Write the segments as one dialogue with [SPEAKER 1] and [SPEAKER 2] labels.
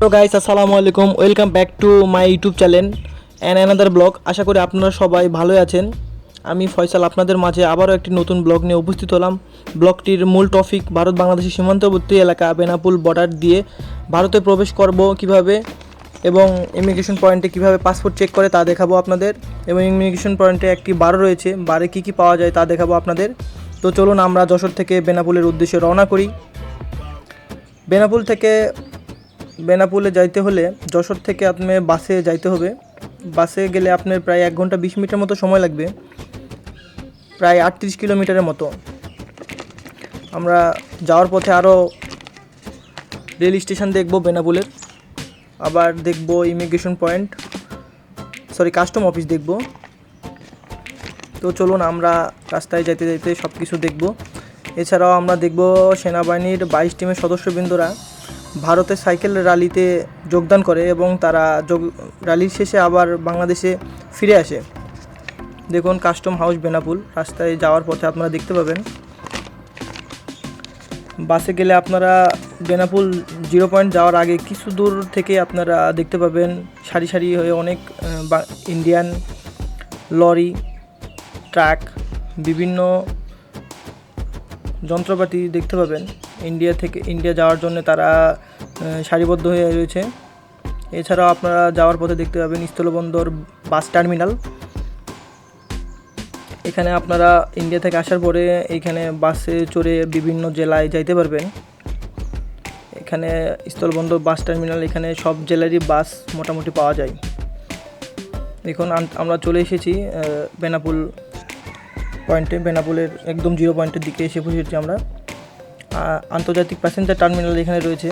[SPEAKER 1] Hello guys আসসালামু আলাইকুম। Welcome back to my YouTube channel and another blog আশা করি আপনারা সবাই ভালোই আছেন। আমি ফয়সাল, আপনাদের মাঝে আবারও একটি নতুন ব্লগ নিয়ে উপস্থিত হলাম। ব্লগটির মূল টপিক ভারত বাংলাদেশের সীমান্তবর্তী এলাকা বেনাপুল বর্ডার দিয়ে ভারতে প্রবেশ করব কীভাবে এবং ইমিগ্রেশন পয়েন্টে কীভাবে পাসপোর্ট চেক করে তা দেখাবো আপনাদের। এবং ইমিগ্রেশন পয়েন্টে একটি বারও রয়েছে। বারে কী কী পাওয়া যায় তা দেখাবো আপনাদের। তো চলুন আমরা যশোর থেকে বেনাপুলের উদ্দেশ্যে রওনা করি। বেনাপুল থেকে বেনাপুলে যাইতে হলে যশোর থেকে আপনি বাসে যাইতে হবে। বাসে গেলে আপনার প্রায় এক ঘণ্টা বিশ মিনিটের মতো সময় লাগবে। প্রায় আটত্রিশ কিলোমিটারের মতো। আমরা যাওয়ার পথে আরও রেল স্টেশন দেখব বেনাপুলের। আবার দেখব immigration point. Sorry, custom office দেখব। তো চলুন আমরা রাস্তায় যাইতে যাইতে সব কিছু দেখব। এছাড়াও আমরা দেখব সেনাবাহিনীর বাইশ টিমের সদস্যবৃন্দরা ভারতের সাইকেল র্যালিতে যোগদান করে এবং তারা যোগ র্যালির শেষে আবার বাংলাদেশে ফিরে আসে। দেখুন, কাস্টম হাউস বেনাপুল, রাস্তায় যাওয়ার পথে আপনারা দেখতে পাবেন। বাসে গেলে আপনারা বেনাপুল জিরো পয়েন্ট যাওয়ার আগে কিছু দূর থেকে আপনারা দেখতে পাবেন সারি সারি হয়ে অনেক ইন্ডিয়ান লরি, ট্রাক, বিভিন্ন যন্ত্রপাতি দেখতে পাবেন। ইন্ডিয়া থেকে, ইন্ডিয়া যাওয়ার জন্য তারা সারিবদ্ধ হয়ে রয়েছে। এছাড়াও আপনারা যাওয়ার পথে দেখতে পাবেন স্থলবন্দর বাস টার্মিনাল। এখানে আপনারা ইন্ডিয়া থেকে আসার পরে এখানে বাসে চড়ে বিভিন্ন জেলায় যাইতে পারবেন। এখানে স্থলবন্দর বাস টার্মিনাল, এখানে সব জেলারই বাস মোটামুটি পাওয়া যায়। আম- আমরা চলে এসেছি বেনাপুল পয়েন্টে। বেনাপুলের একদম জিরো পয়েন্টের দিকে এসে পৌঁছেছি আমরা। আন্তর্জাতিক প্যাসেঞ্জার টার্মিনাল এখানে রয়েছে।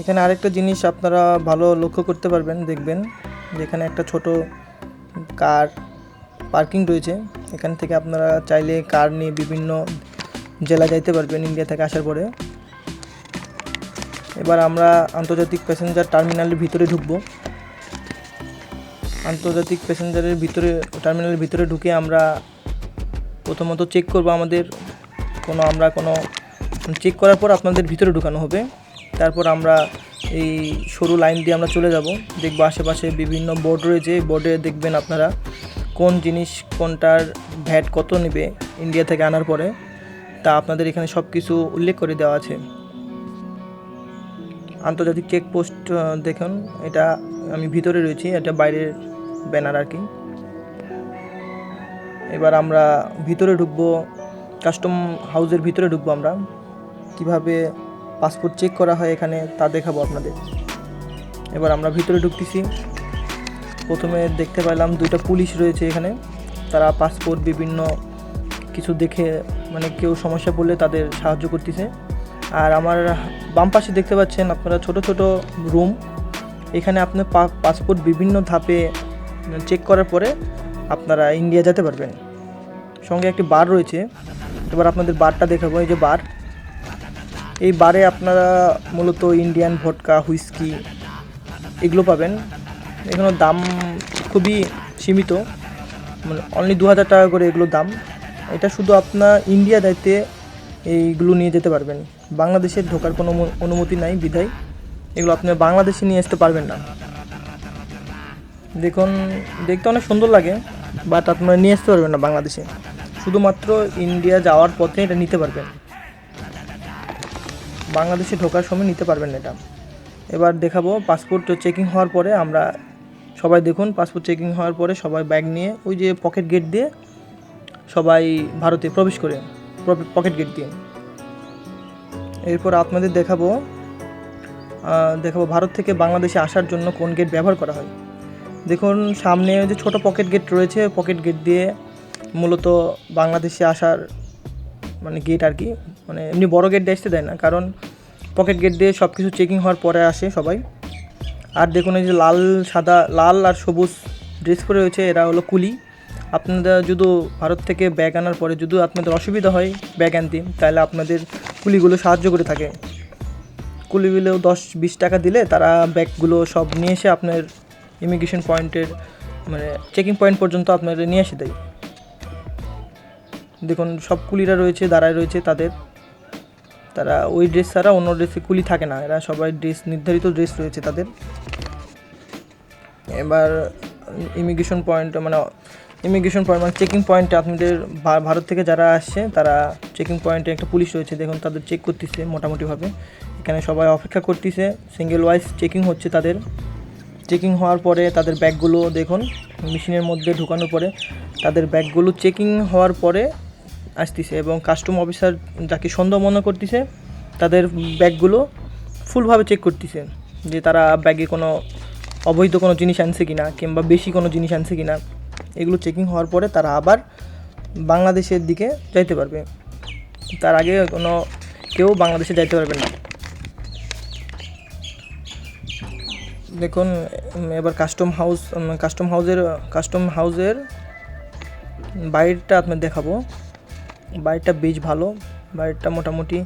[SPEAKER 1] এখানে আরেকটা জিনিস আপনারা ভালো লক্ষ্য করতে পারবেন, দেখবেন, যেখানে একটা ছোট কার পার্কিং রয়েছে। এখান থেকে আপনারা চাইলে কার নিয়ে বিভিন্ন জেলা যাইতে পারবেন ইন্ডিয়া থেকে আসার পরে। এবার আমরা আন্তর্জাতিক প্যাসেঞ্জার টার্মিনালের ভিতরে ঢুকব। আন্তর্জাতিক প্যাসেঞ্জারের ভিতরে, টার্মিনালের ভিতরে ঢুকে আমরা প্রথমত চেক করব আমাদের। কোনো, আমরা কোনো চেক করার পর আপনাদের ভিতরে ঢুকানো হবে। তারপর আমরা এই সরু লাইন দিয়ে আমরা চলে যাব। দেখব আশেপাশে বিভিন্ন বোর্ড রয়েছে। বোর্ডে দেখবেন আপনারা কোন জিনিস কোনটার ভ্যাট কত নেবে ইন্ডিয়া থেকে আনার পরে। তা আপনাদের এখানে সব কিছু উল্লেখ করে দেওয়া আছে। আন্তর্জাতিক চেকপোস্ট দেখুন, এটা আমি ভিতরে রয়েছি, এটা বাইরের ব্যানার আর কি। এবার আমরা ভিতরে ঢুকবো কাস্টম হাউসের ভিতরে ঢুকবো আমরা। কীভাবে পাসপোর্ট চেক করা হয় এখানে, তা দেখাবো আপনাদের। এবার আমরা ভিতরে ঢুকতেছি। প্রথমে দেখতে পেলাম দুটো পুলিশ রয়েছে এখানে। তারা পাসপোর্ট বিভিন্ন কিছু দেখে মানে কেউ সমস্যা পড়লে তাদের সাহায্য করতেছে। আর আমার বাম পাশে দেখতে পাচ্ছেন আপনারা ছোট ছোট রুম। এখানে আপনার পাসপোর্ট বিভিন্ন ধাপে চেক করার পরে আপনারা ইন্ডিয়া যেতে পারবেন। সঙ্গে একটি বার রয়েছে। এবার আপনাদের বারটা দেখাবো। এই যে বার এই বারে আপনারা মূলত ইন্ডিয়ান ভটকা হুইস্কি এগুলো পাবেন। এগুলোর দাম খুবই সীমিত। মানে অনলি দু হাজার টাকা করে এগুলোর দাম। এটা শুধু আপনার ইন্ডিয়া দায়িত্বে এইগুলো নিয়ে যেতে পারবেন। বাংলাদেশে ঢোকার কোনো অনুমতি নাই, বিধায়। এগুলো আপনি বাংলাদেশে নিয়ে আসতে পারবেন না। দেখুন, দেখতে অনেক সুন্দর লাগে বাট আপনারা নিয়ে আসতে পারবেন না বাংলাদেশে। শুধুমাত্র ইন্ডিয়া যাওয়ার পথে এটা নিতে পারবেন। বাংলাদেশে ঢোকার সময় নিতে পারবেন এটা। এবার দেখাবো পাসপোর্ট চেকিং হওয়ার পরে আমরা সবাই দেখুন পাসপোর্ট চেকিং হওয়ার পরে সবাই ব্যাগ নিয়ে ওই যে পকেট গেট দিয়ে সবাই ভারতে প্রবেশ করে পকেট গেট দিয়ে। এরপর আপনাদের দেখাবো দেখাবো ভারত থেকে বাংলাদেশে আসার জন্য কোন গেট ব্যবহার করা হয়। দেখুন, সামনে যে ছোট পকেট গেট রয়েছে পকেট গেট দিয়ে মূলত বাংলাদেশে আসার মানে গেট আর কি মানে এমনি বড় গেট আসতে দেয় না, কারণ পকেট গেট দিয়ে সব কিছু চেকিং হওয়ার পরে আসে সবাই। আর দেখুন এই যে লাল, সাদা, লাল আর সবুজ ড্রেস পরে রয়েছে, এরা হলো কুলি। আপনারা যদি ভারত থেকে ব্যাগ আনার পরে যদি আপনাদের অসুবিধা হয় ব্যাগ আনতে, তাহলে আপনাদের কুলিগুলো সাহায্য করে থাকে। কুলিগুলো দশ, বিশ টাকা দিলে তারা ব্যাগগুলো সব নিয়ে এসে আপনার ইমিগ্রেশন পয়েন্টের মানে চেকিং পয়েন্ট পর্যন্ত আপনাদের নিয়ে এসে দেয়। দেখুন সব কুলিরা রয়েছে, দাঁড়ায় রয়েছে তাদের। তারা ওই ড্রেস ছাড়া অন্য ড্রেসে কুলি থাকে না। এরা সবাই ড্রেস, নির্ধারিত ড্রেস রয়েছে তাদের। এবার ইমিগ্রেশন পয়েন্ট মানে ইমিগ্রেশন পয়েন্ট মানে চেকিং পয়েন্টে আপনাদের ভারত থেকে যারা আসছে, তারা চেকিং পয়েন্টে একটা পুলিশ রয়েছে। দেখুন, তাদের চেক করতেছে মোটামুটিভাবে। এখানে সবাই অপেক্ষা করতেছে। সিঙ্গেল ওয়াইজ চেকিং হচ্ছে তাদের। চেকিং হওয়ার পরে তাদের ব্যাগগুলো দেখুন মেশিনের মধ্যে ঢোকানোর পরে তাদের ব্যাগগুলো চেকিং হওয়ার পরে আসতেছে এবং কাস্টম অফিসার যাকে সন্দেহ মনে করতেছে, তাদের ব্যাগগুলো ফুলভাবে চেক করতেছে যে তারা ব্যাগে কোনো অবৈধ কোনো জিনিস আনছে কি না কিংবা বেশি কোনো জিনিস আনছে কি না এগুলো চেকিং হওয়ার পরে তারা আবার বাংলাদেশের দিকে যাইতে পারবে। তার আগে কোনো কেউ বাংলাদেশে যাইতে পারবে না। দেখুন এবার কাস্টম হাউস কাস্টম হাউসের কাস্টম হাউসের বাইরটা আপনার দেখাবো। বাইরটা বেশ ভালো। বাইরটা মোটামুটি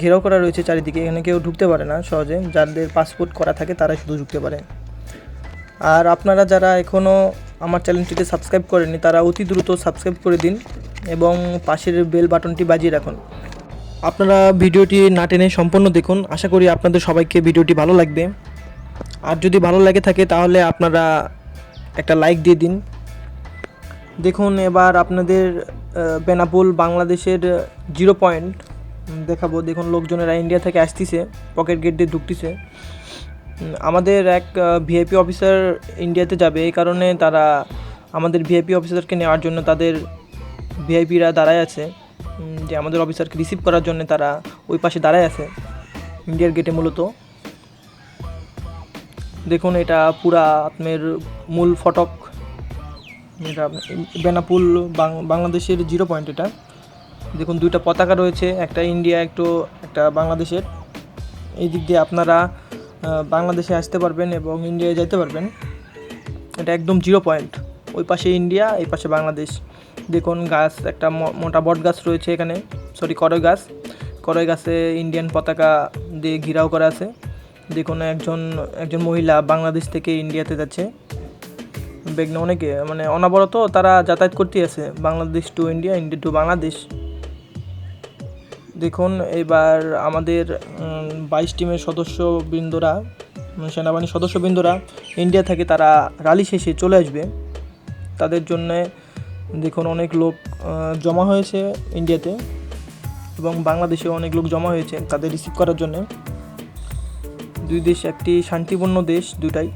[SPEAKER 1] ঘেরাও করা রয়েছে চারিদিকে। এখানে কেউ ঢুকতে পারে না সহজে। যাদের পাসপোর্ট করা থাকে তারা শুধু ঢুকতে পারে। আর আপনারা যারা এখনও আমার চ্যানেলটিতে সাবস্ক্রাইব করেননি, তারা অতি দ্রুত সাবস্ক্রাইব করে দিন এবং পাশের বেল বাটনটি বাজিয়ে রাখুন। আপনারা ভিডিওটি না টেনে সম্পূর্ণ দেখুন। আশা করি আপনাদের সবাইকে ভিডিওটি ভালো লাগবে। আর যদি ভালো লাগে থাকে তাহলে আপনারা একটা লাইক দিয়ে দিন। দেখুন, এবার আপনাদের বেনাপোল বাংলাদেশের জিরো পয়েন্ট দেখাবো। দেখুন, লোকজনেরা ইন্ডিয়া থেকে আসতেছে পকেট গেট দিয়ে ঢুকতেছে। আমাদের এক ভিআইপি অফিসার ইন্ডিয়াতে যাবে, এই কারণে তারা আমাদের ভিআইপি অফিসারকে নেওয়ার জন্য তাদের ভিআইপিরা দাঁড়ায় আছে। যে আমাদের অফিসারকে রিসিভ করার জন্য তারা ওই পাশে দাঁড়ায় আছে ইন্ডিয়ার গেটে মূলত। দেখুন, এটা পুরা আপনার মূল ফটক। এটা বেনাপুল বাংলাদেশের জিরো পয়েন্ট এটা। দেখুন, দুইটা পতাকা রয়েছে, একটা ইন্ডিয়া, একটু, একটা বাংলাদেশের। এই দিক দিয়ে আপনারা বাংলাদেশে আসতে পারবেন এবং ইন্ডিয়ায় যেতে পারবেন। এটা একদম জিরো পয়েন্ট ওই পাশে ইন্ডিয়া, এই পাশে বাংলাদেশ। দেখুন, গাছ, একটা মোটা বট গাছ রয়েছে এখানে। সরি করই গাছ। করই গাছে ইন্ডিয়ান পতাকা দিয়ে ঘিরাও করা আছে। দেখুন, একজন একজন মহিলা বাংলাদেশ থেকে ইন্ডিয়াতে যাচ্ছে। বেগনে অনেকে মানে অনবরত তারা যাতায়াত করতে আছে। Bangladesh to India India to Bangladesh. দেখুন, এবার আমাদের বাইশ টিমের সদস্যবৃন্দরা মানে সেনাবাহিনীর সদস্যবৃন্দরা ইন্ডিয়া থেকে তারা রালি শেষে চলে আসবে। তাদের জন্যে, দেখুন, অনেক লোক জমা হয়েছে ইন্ডিয়াতে এবং বাংলাদেশেও অনেক লোক জমা হয়েছে তাদের রিসিভ করার জন্য। দুই দেশ একটি শান্তিপূর্ণ দেশ দুটাই।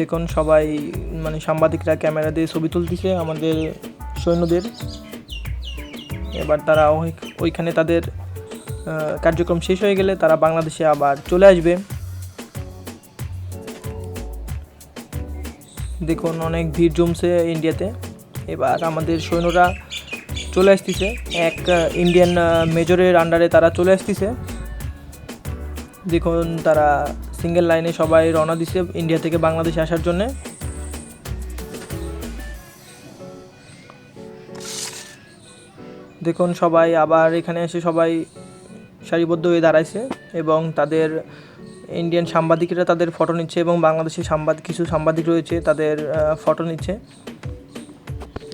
[SPEAKER 1] দেখুন, সবাই মানে সাংবাদিকরা ক্যামেরা দিয়ে ছবি তুলতেছে আমাদের সৈন্যদের। এবার তারা ওই- ওইখানে তাদের কার্যক্রম শেষ হয়ে গেলে তারা বাংলাদেশে আবার চলে আসবে। দেখুন, অনেক ভিড় জমছে ইন্ডিয়াতে। এবার আমাদের সৈন্যরা চলে আসতেছে। এক ইন্ডিয়ান মেজরের আন্ডারে তারা চলে আসতেছে। দেখুন, তারা সিঙ্গেল লাইনে সবাই রওনা দিছে ইন্ডিয়া থেকে বাংলাদেশে আসার জন্যে। দেখুন, সবাই আবার এখানে এসে সবাই সারিবদ্ধ হয়ে দাঁড়াইছে এবং তাদের ইন্ডিয়ান সাংবাদিকরা তাদের ফটো নিচ্ছে এবং বাংলাদেশি সাংবাদিক কিছু সাংবাদিক রয়েছে তাদের ফটো নিচ্ছে।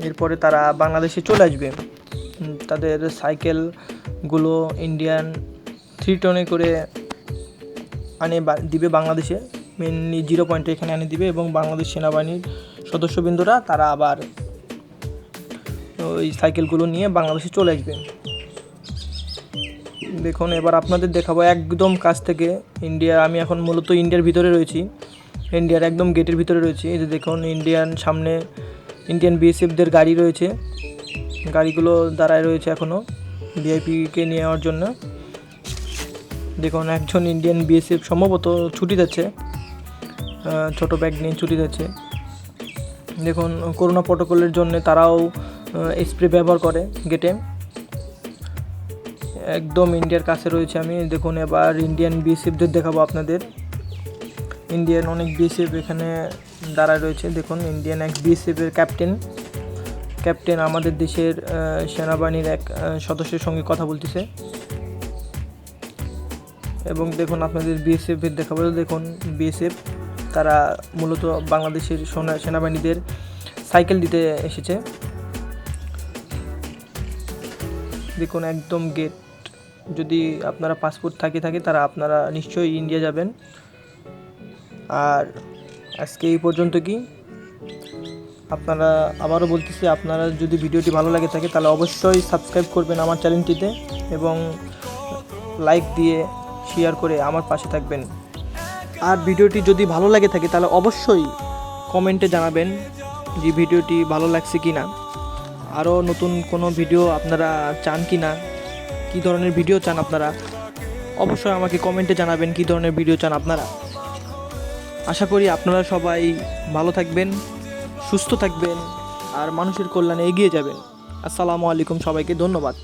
[SPEAKER 1] এরপরে তারা বাংলাদেশে চলে আসবে। তাদের সাইকেলগুলো ইন্ডিয়ান থ্রি টনে করে আনে দিবে বাংলাদেশে। মেনলি জিরো পয়েন্টে এখানে আনে দিবে এবং বাংলাদেশ সেনাবাহিনীর সদস্যবৃন্দরা তারা আবার ওই সাইকেলগুলো নিয়ে বাংলাদেশে চলে আসবে। দেখুন, এবার আপনাদের দেখাবো একদম কাছ থেকে ইন্ডিয়া। আমি এখন মূলত ইন্ডিয়ার ভিতরে রয়েছি। ইন্ডিয়ার একদম গেটের ভিতরে রয়েছি। এই যে দেখুন, ইন্ডিয়ান সামনে ইন্ডিয়ান বিএসএফদের গাড়ি রয়েছে। গাড়িগুলো দাঁড়ায় রয়েছে এখনও ভিআইপিকে নিয়ে যাওয়ার জন্য। দেখুন, একজন ইন্ডিয়ান বিএসএফ সম্ভবত ছুটি যাচ্ছে ছোট ব্যাগ নিয়ে ছুটি যাচ্ছে দেখুন করোনা প্রোটোকলের জন্য তারাও স্প্রে ব্যবহার করে গেটে একদম ইন্ডিয়ার কাছে রয়েছে আমি। দেখুন, এবার ইন্ডিয়ান বিএসএফদের দেখাবো আপনাদের। ইন্ডিয়ান অনেক বিএসএফ এখানে দাঁড়ায় রয়েছে। দেখুন ইন্ডিয়ান এক বিএসএফের ক্যাপ্টেন ক্যাপ্টেন আমাদের দেশের সেনাবাহিনীর এক সদস্যের সঙ্গে কথা বলতেছে। এবং দেখুন আপনাদের বিএসএফ এর দেখাবো। দেখুন বিএসএফ তারা মূলত বাংলাদেশের সোনা, সেনাবাহিনীদের সাইকেল দিতে এসেছে। দেখুন একদম গেট যদি আপনারা পাসপোর্ট থাকে থাকে, তারা আপনারা নিশ্চয়ই ইন্ডিয়া যাবেন। আর আজকে এই পর্যন্ত কি? আপনারা, আবারও বলতেছি, আপনারা যদি ভিডিওটি ভালো লাগে থাকে, তাহলে অবশ্যই সাবস্ক্রাইব করবেন আমার চ্যানেলটিতে এবং লাইক দিয়ে শেয়ার করে আমার পাশে থাকবেন। আর ভিডিওটি যদি ভালো লাগে থাকে, তাহলে অবশ্যই কমেন্টে জানাবেন যে ভিডিওটি ভালো লাগছে কি না আরও নতুন কোনো ভিডিও আপনারা চান কি না কী ধরনের ভিডিও চান আপনারা, অবশ্যই আমাকে কমেন্টে জানাবেন কী ধরনের ভিডিও চান আপনারা। আশা করি আপনারা সবাই ভালো থাকবেন, সুস্থ থাকবেন, আর মানুষের কল্যাণে এগিয়ে যাবেন। আসসালামু আলাইকুম সবাইকে, ধন্যবাদ।